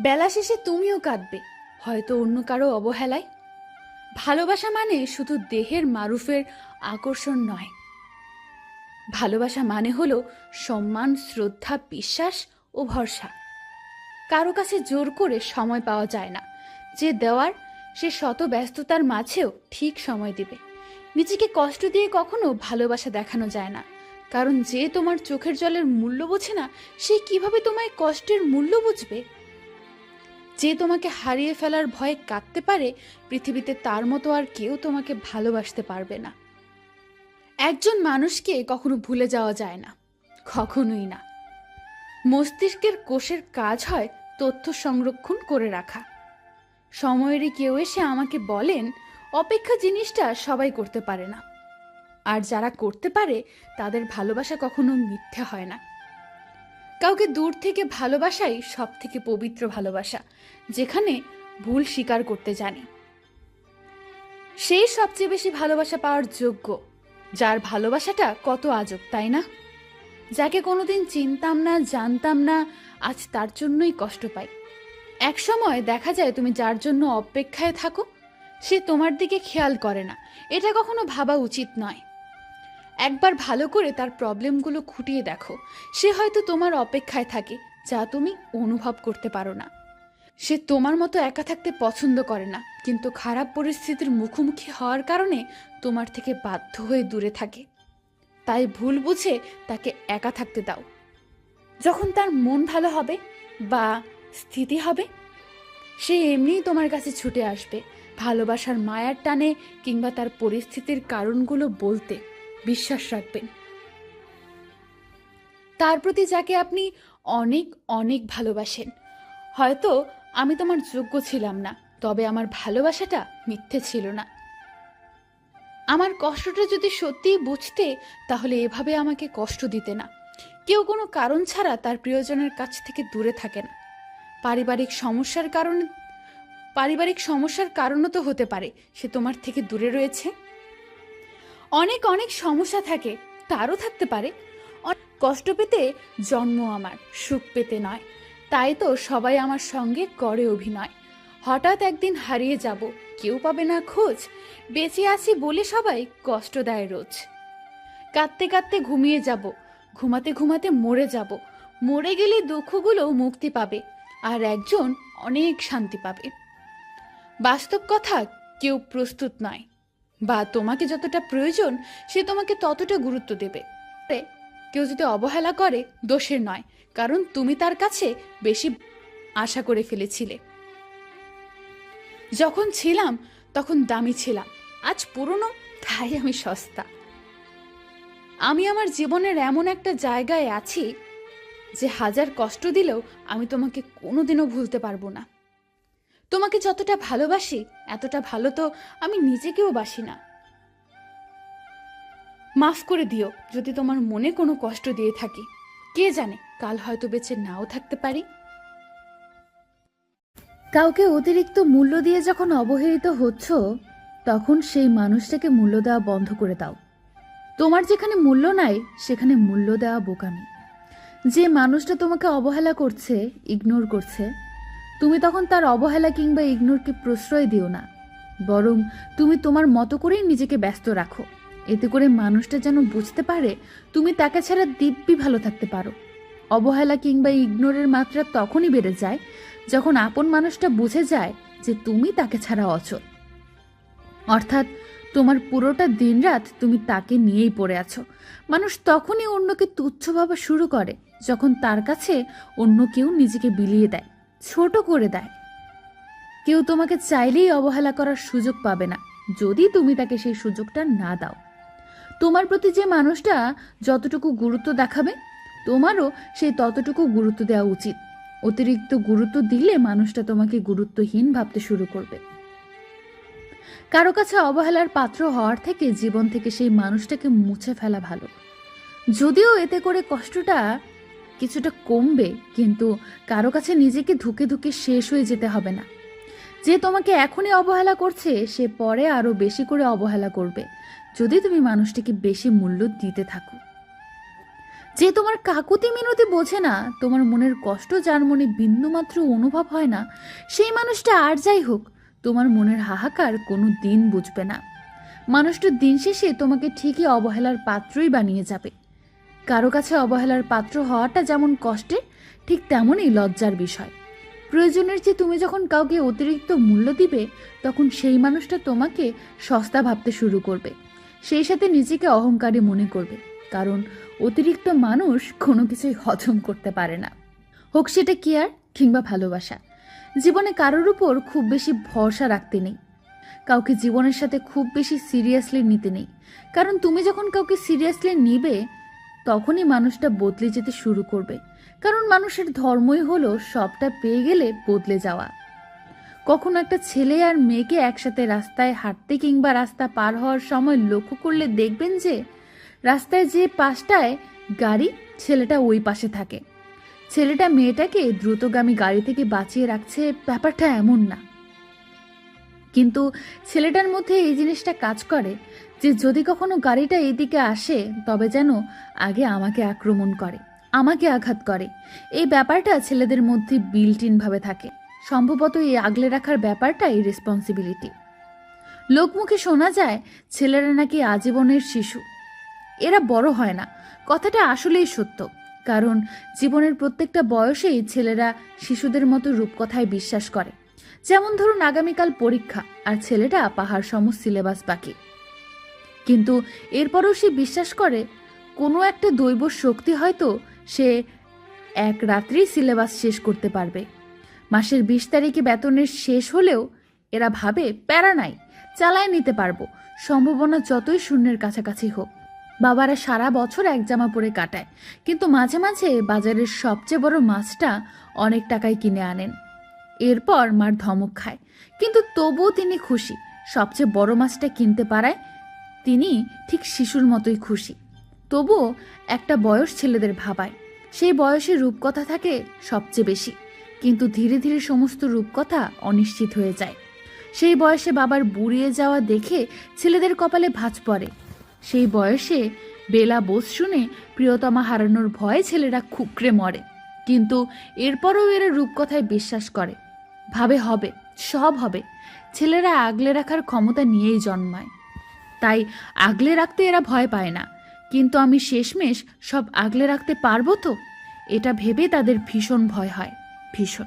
বেলা শেষে তুমিও কাঁদবে, হয়তো অন্য কারও অবহেলায়। ভালোবাসা মানে শুধু দেহের মারুফের আকর্ষণ নয়। ভালোবাসা মানে হলো সম্মান, শ্রদ্ধা, বিশ্বাস ও ভরসা। কারও কাছে জোর করে সময় পাওয়া যায় না। যে দেওয়ার, সে শত ব্যস্ততার মাঝেও ঠিক সময় দিবে। নিজেকে কষ্ট দিয়ে কখনো ভালোবাসা দেখানো যায় না। কারণ যে তোমার চোখের জলের মূল্য বোঝে না, সে কীভাবে তোমায় কষ্টের মূল্য বুঝবে? যে তোমাকে হারিয়ে ফেলার ভয়ে কাঁদতে পারে, পৃথিবীতে তার মতো আর কেউ তোমাকে ভালোবাসতে পারবে না। একজন মানুষকে কখনো ভুলে যাওয়া যায় না, কখনোই না। মস্তিষ্কের কোষের কাজ হয় তথ্য সংরক্ষণ করে রাখা। সময়েরই কেউ এসে আমাকে বলেন, অপেক্ষা জিনিসটা সবাই করতে পারে না। আর যারা করতে পারে, তাদের ভালোবাসা কখনো মিথ্যে হয় না। কাউকে দূর থেকে ভালোবাসাই সব থেকে পবিত্র ভালোবাসা, যেখানে ভুল স্বীকার করতে জানি। সেই সবচেয়ে বেশি ভালোবাসা পাওয়ার যোগ্য, যার ভালোবাসাটা কত আজব, তাই না? যাকে কোনোদিন চিনতাম না, জানতাম না, আজ তার জন্যই কষ্ট পাই। এক সময় দেখা যায় তুমি যার জন্য অপেক্ষায় থাকো, সে তোমার দিকে খেয়াল করে না। এটা কখনো ভাবা উচিত নয়। একবার ভালো করে তার প্রবলেমগুলো খুঁটিয়ে দেখো। সে হয়তো তোমার অপেক্ষায় থাকে, যা তুমি অনুভব করতে পারো না। সে তোমার মতো একা থাকতে পছন্দ করে না, কিন্তু খারাপ পরিস্থিতির মুখোমুখি হওয়ার কারণে তোমার থেকে বাধ্য হয়ে দূরে থাকে। তাই ভুল বুঝে তাকে একা থাকতে দাও। যখন তার মন ভালো হবে বা স্থিতি হবে, সে এমনিই তোমার কাছে ছুটে আসবে, ভালোবাসার মায়ার টানে কিংবা তার পরিস্থিতির কারণগুলো বলতে। বিশ্বাস রাখবেন। তার প্রতি যাকে আপনি অনেক অনেক ভালোবাসেন। হয়তো আমি তোমার যোগ্য ছিলাম না, তবে আমার ভালোবাসাটা মিথ্যে ছিল না। আমার কষ্টটা যদি সত্যিই বুঝতে, তাহলে এভাবে আমাকে কষ্ট দিতে না। কেউ কোনো কারণ ছাড়া তার প্রিয়জনের কাছ থেকে দূরে থাকে না। পারিবারিক সমস্যার কারণে, পারিবারিক সমস্যার কারণও তো হতে পারে, সে তোমার থেকে দূরে রয়েছে। অনেক অনেক সমস্যা থাকে, তারও থাকতে পারে। কষ্ট পেতে জন্ম আমার, সুখ পেতে নয়। তাই তো সবাই আমার সঙ্গে করে অভিনয়। হঠাৎ একদিন হারিয়ে যাব, কেউ পাবে না খোঁজ। বেঁচে আছি বলে সবাই কষ্ট দেয় রোজ। কাঁদতে কাঁদতে ঘুমিয়ে যাব, ঘুমাতে ঘুমাতে মরে যাব। মরে গেলে দুঃখগুলো মুক্তি পাবে, আর একজন অনেক শান্তি পাবে। বাস্তব কথা, কেউ প্রস্তুত নয়। বা তোমাকে যতটা প্রয়োজন, সে তোমাকে ততটা গুরুত্ব দেবে। কেউ যদি অবহেলা করে, দোষের নয়, কারণ তুমি তার কাছে বেশি আশা করে ফেলেছিলে। যখন ছিলাম, তখন দামি ছিলাম। আজ পুরনো, তাই আমি সস্তা। আমি আমার জীবনের এমন একটা জায়গায় আছি, যে হাজার কষ্ট দিলেও আমি তোমাকে কোনোদিনও ভুলতে পারব না। তোমাকে যতটা ভালোবাসি, এতটা ভালো তো আমি নিজেকেও বাসি না। মাফ করে দিও, যদি তোমার মনে কোনো কষ্ট দিয়ে থাকি। কে জানে, কাল হয়তো বেঁচে নাও থাকতে পারি। কাউকে অতিরিক্ত মূল্য দিয়ে যখন অবহেলিত হচ্ছ, তখন সেই মানুষটাকে মূল্য দেওয়া বন্ধ করে দাও। তোমার যেখানে মূল্য নাই, সেখানে মূল্য দেওয়া বোকামি। যে মানুষটা তোমাকে অবহেলা করছে ইগনোর করছে তুমি তখন তার অবহেলা কিংবা ইগনোরকে প্রশ্রয় দিও না। বরং তুমি তোমার মতো করেই নিজেকে ব্যস্ত রাখো। এতে করে মানুষটা যেন বুঝতে পারে তুমি তাকে ছাড়া দিব্যি ভালো থাকতে পারো। অবহেলা কিংবা ইগনোরের মাত্রা তখনই বেড়ে যায় যখন আপন মানুষটা বুঝে যায় যে তুমি তাকে ছাড়া অচল। অর্থাৎ তোমার পুরোটা দিনরাত তুমি তাকে নিয়েই পড়ে আছো। মানুষ তখনই অন্যকে তুচ্ছ ভাবা শুরু করে যখন তার কাছে অন্য কেউ নিজেকে বিলিয়ে দেয়। ছোট করে দেয়। কেউ তোমাকে চাইলেই অবহেলা করার সুযোগ পাবে না, যদি তুমি তাকে সেই সুযোগটা না দাও। তোমার প্রতি যে মানুষটা যতটুকু গুরুত্ব দেখাবে, তোমারও সেই ততটুকু গুরুত্ব দেওয়া উচিত। অতিরিক্ত গুরুত্ব দিলে মানুষটা তোমাকে গুরুত্বহীন ভাবতে শুরু করবে। কারও কাছে অবহেলার পাত্র হওয়ার থেকে জীবন থেকে সেই মানুষটাকে মুছে ফেলা ভালো। যদিও এতে করে কষ্টটা কিছুটা কমবে, কিন্তু কারও কাছে নিজেকে ধুকে ধুকে শেষ হয়ে যেতে হবে না। যে তোমাকে এখনই অবহেলা করছে, সে পরে আরও বেশি করে অবহেলা করবে, যদি তুমি মানুষটিকে বেশি মূল্য দিতে থাকো। যে তোমার কাকুতি মিনতি বোঝে না, তোমার মনের কষ্ট যার মনে বিন্দুমাত্র অনুভব হয় না, সেই মানুষটা আর যাই হোক, তোমার মনের হাহাকার কোনো দিন বুঝবে না। মানুষটা দিন শেষে তোমাকে ঠিকই অবহেলার পাত্রই বানিয়ে যাবে। কারও কাছে অবহেলার পাত্র হওয়াটা যেমন কষ্টের, ঠিক তেমনই লজ্জার বিষয়। প্রয়োজনের চেয়ে তুমি যখন কাউকে অতিরিক্ত মূল্য দিবে, তখন সেই মানুষটা তোমাকে সস্তা ভাবতে শুরু করবে। সেই সাথে নিজেকে অহংকারী মনে করবে, কারণ অতিরিক্ত মানুষ কোনো কিছুই হজম করতে পারে না। হোক সেটা কেয়ার কিংবা ভালোবাসা, জীবনে কারোর উপর খুব বেশি ভরসা রাখতে নেই। কাউকে জীবনের সাথে খুব বেশি সিরিয়াসলি নিতে নেই, কারণ তুমি যখন কাউকে সিরিয়াসলি নিবে তখনই মানুষটা বদলে যেতে শুরু করবে। কারণ মানুষের ধর্মই হলো সবটা পেয়ে গেলে বদলে যাওয়া। কখনো একটা ছেলে আর মেয়েকে একসাথে রাস্তায় হাঁটতে কিংবা রাস্তা পার হওয়ার সময় লক্ষ্য করলে দেখবেন যে, রাস্তায় যে পাশটায় গাড়ি, ছেলেটা ওই পাশে থাকে। ছেলেটা মেয়েটাকে দ্রুতগামী গাড়ি থেকে বাঁচিয়ে রাখছে ব্যাপারটা এমন না। কিন্তু ছেলেটার মধ্যে এই জিনিসটা কাজ করে যে যদি কখনো গাড়িটা এদিকে আসে, তবে যেন আগে আমাকে আক্রমণ করে, আমাকে আঘাত করে। এই ব্যাপারটা ছেলেদের মধ্যে বিল্ট ভাবে থাকে। সম্ভবত এই আগলে রাখার ব্যাপারটাই রেসপন্সিবিলিটি লোকমুখে শোনা যায়, ছেলেরা নাকি আজীবনের শিশু। এরা বড় হয় না। কথাটা আসলেই সত্য। কারণ জীবনের প্রত্যেকটা বয়সেই ছেলেরা শিশুদের মতো রূপকথায় বিশ্বাস করে। যেমন ধরুন আগামীকাল পরীক্ষা, আর ছেলেটা পাহাড় সম সিলেবাস বাকি। কিন্তু এরপরও সে বিশ্বাস করে, কোনো একটা দৈব শক্তি হয়তো সে এক রাত্রেই সিলেবাস শেষ করতে পারবে। মাসের বিশ তারিখে বেতনের শেষ হলেও এরা ভাবে, প্যারা নাই, চালায় নিতে পারব, সম্ভাবনা যতই শূন্যের কাছাকাছি হোক। বাবারা সারা বছর এক জামা পরে কাটায়, কিন্তু মাঝে মাঝে বাজারের সবচেয়ে বড় মাছটা অনেক টাকায় কিনে আনেন। এরপর মার ধমক খায়, কিন্তু তবুও তিনি খুশি, সবচেয়ে বড় মাছটা কিনতে পারায় তিনি ঠিক শিশুর মতোই খুশি। তবুও একটা বয়স ছেলেদের ভাবায়। সেই বয়সে রূপকথা থাকে সবচেয়ে বেশি। কিন্তু ধীরে ধীরে সমস্ত রূপকথা অনিশ্চিত হয়ে যায়। সেই বয়সে বাবার বুড়িয়ে যাওয়া দেখে ছেলেদের কপালে ভাঁজ পড়ে। সেই বয়সে বেলা বোস শুনে প্রিয়তমা হারানোর ভয়ে ছেলেরা খুকরে মরে। কিন্তু এরপরও এরা রূপকথায় বিশ্বাস করে। ভাবে হবে, সব হবে। ছেলেরা আগলে রাখার ক্ষমতা নিয়েই জন্মায়। তাই আগলে রাখতে এরা ভয় পায় না। কিন্তু আমি শেষমেশ সব আগলে রাখতে পারব তো? এটা ভেবে তাদের ভীষণ ভয় হয়। ভীষণ।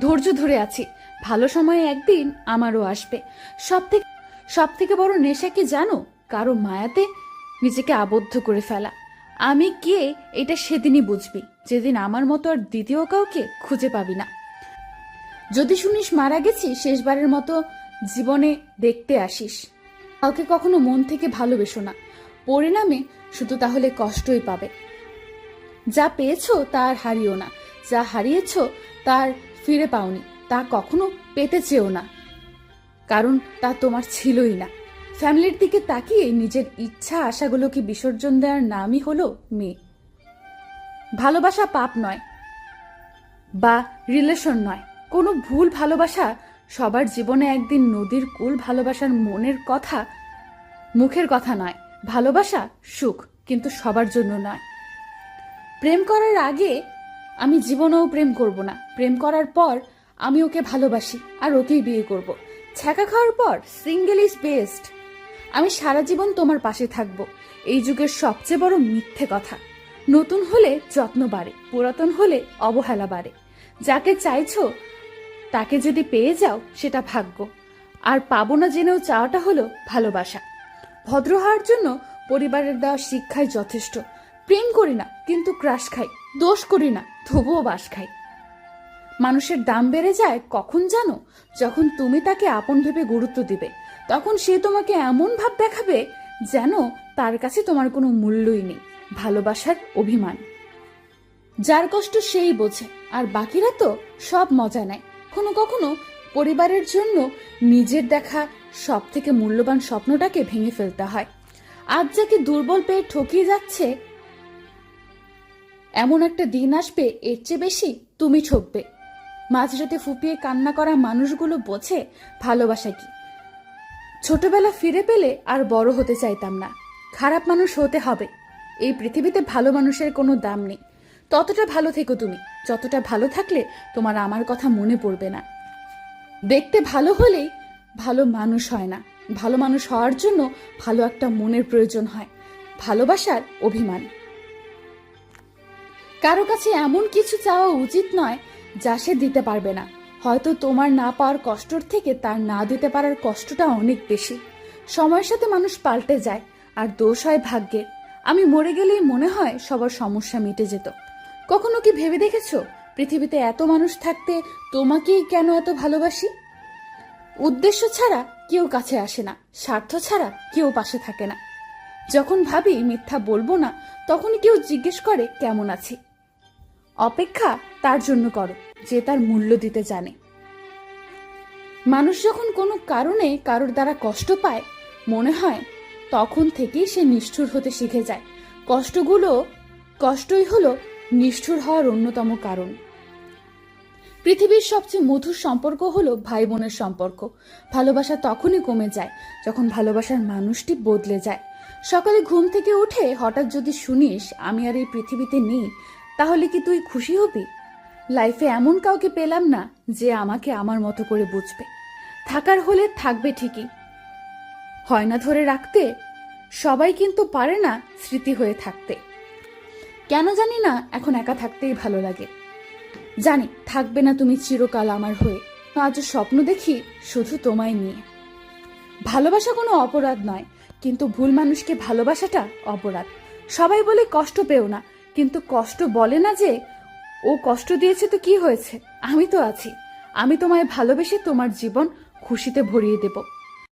ধৈর্য ধরে আছি। ভালো সময়ে একদিন আমারও আসবে। সব থেকে সব থেকে বড় নেশা কি জানো? কারও মায়াতে নিজেকে আবদ্ধ করে ফেলা। আমি কে এটা সেদিনই বুঝবি। যেদিন আমার মতো আর দ্বিতীয় কাউকে খুঁজে পাবি না। যদি শুনিস মারা গেছি, শেষবারের মতো জীবনে দেখতে আসিস। কাউকে কখনো মন থেকে ভালোবেসো না। পরিণামে শুধু তাহলে কষ্টই পাবে। যা পেয়েছ তা আর হারিও না। যা হারিয়েছো তার ফিরে পাওনি। তা কখনো পেতে চেও না। কারণ তা তোমার ছিলই না। ফ্যামিলির দিকে তাকিয়ে নিজের ইচ্ছা আশাগুলোকে বিসর্জন দেওয়ার নামই হলো মেয়ে। ভালোবাসা পাপ নয় বা রিলেশন নয়। কোনো ভুল ভালোবাসা সবার জীবনে একদিন নদীর কুল ভালোবাসার মনের কথা মুখের কথা নয়, ভালোবাসা সুখ, কিন্তু সবার জন্য নয়। প্রেম করার আগে আমি জীবনেও প্রেম করব না। প্রেম করার পর আমি ওকে ভালোবাসি আর ওকেই বিয়ে করব। ছ্যাঁকা খাওয়ার পর সিঙ্গেল ইজ বেস্ট আমি সারা জীবন তোমার পাশে থাকব। এই যুগের সবচেয়ে বড় মিথ্যে কথা। নতুন হলে যত্ন বাড়ে, পুরাতন হলে অবহেলা বাড়ে। যাকে চাইছো তাকে যদি পেয়ে যাও, সেটা ভাগ্য। আর পাবো না জেনেও চাওয়াটা হলো ভালোবাসা। ভদ্র হওয়ার জন্য পরিবারের দেওয়া শিক্ষাই যথেষ্ট। প্রেম করি না, কিন্তু ক্রাশ খাই। দোষ করি না, তবুও বাস খাই। মানুষের দাম বেড়ে যায় কখন জানো? যখন তুমি তাকে আপন ভেবে গুরুত্ব দিবে, তখন সে তোমাকে এমন ভাব দেখাবে যেন তার কাছে তোমার কোনো মূল্যই নেই, ভালোবাসার অভিমান। যার কষ্ট সেই বোঝে, আর বাকিরা তো সব মজা নেয়। কখনো কখনো পরিবারের জন্য নিজের দেখা সব থেকে মূল্যবান স্বপ্নটাকে ভেঙে ফেলতে হয়। আজ যাকে দুর্বল পেয়ে ঠকিয়ে যাচ্ছে, এমন একটা দিন আসবে, এর চেয়ে বেশি তুমি ঠকবে। মাঝরাতে ফুপিয়ে কান্না করা মানুষগুলো বোঝে, ভালোবাসা কি? ছোটবেলা ফিরে পেলে আর বড় হতে চাইতাম না। খারাপ মানুষ হতে হবে। এই পৃথিবীতে ভালো মানুষের কোনো দাম নেই। ততটা ভালো থেকো তুমি। যতটা ভালো থাকলে তোমার আমার কথা মনে পড়বে না। দেখতে ভালো হলেই ভালো মানুষ হয় না। ভালো মানুষ হওয়ার জন্য ভালো একটা মনের প্রয়োজন হয়। ভালোবাসার অভিমান। কারও কাছে এমন কিছু চাওয়া উচিত নয় যা সে দিতে পারবে না। হয়তো তোমার না পাওয়ার কষ্টর থেকে তার না দিতে পারার কষ্টটা অনেক বেশি। সময়ের সাথে মানুষ পাল্টে যায়, আর দোষ হয় ভাগ্যের। আমি মরে গেলেই মনে হয় সবার সমস্যা মিটে যেত। কখনো কি ভেবে দেখেছ? পৃথিবীতে এত মানুষ থাকতে তোমাকেই কেন এত ভালোবাসি? উদ্দেশ্য ছাড়া কেউ কাছে আসে না, স্বার্থ ছাড়া কেউ পাশে থাকে না। যখন ভাবি মিথ্যা বলব না, তখনই কেউ জিজ্ঞেস করে কেমন আছি। অপেক্ষা তার জন্য করো, যে তার মূল্য দিতে জানে। মানুষ যখন কোনো কারণে কারোর দ্বারা কষ্ট পায়, মনে হয় তখন থেকেই সে নিষ্ঠুর হতে শিখে যায়। কষ্টগুলো কষ্টই হলো নিষ্ঠুর হওয়ার অন্যতম কারণ। পৃথিবীর সবচেয়ে মধুর সম্পর্ক হলো ভাই বোনের সম্পর্ক। ভালোবাসা তখনই কমে যায় যখন ভালোবাসার মানুষটি বদলে যায়। সকালে ঘুম থেকে উঠে হঠাৎ যদি শুনিস, আমি আর এই পৃথিবীতে নেই, তাহলে কি তুই খুশি হবি? লাইফে এমন কাউকে পেলাম না যে আমাকে আমার মতো করে বুঝবে। থাকার হলে থাকবে ঠিকই। হয় না ধরে রাখতে, সবাই কিন্তু পারে না স্মৃতি হয়ে থাকতে। কেন জানি না, এখন একা থাকতেই ভালো লাগে। জানি, থাকবে না তুমি চিরকাল আমার হয়ে। আজও স্বপ্ন দেখি শুধু তোমায় নিয়ে। ভালোবাসা কোনো অপরাধ নয়, কিন্তু ভুল মানুষকে ভালোবাসাটা অপরাধ। সবাই বলে কষ্ট পেও না, কিন্তু কষ্ট বলে না যে, ও কষ্ট দিয়েছে তো কি হয়েছে? আমি তো আছি। আমি তোমায় ভালোবেসে তোমার জীবন খুশিতে ভরিয়ে দেব।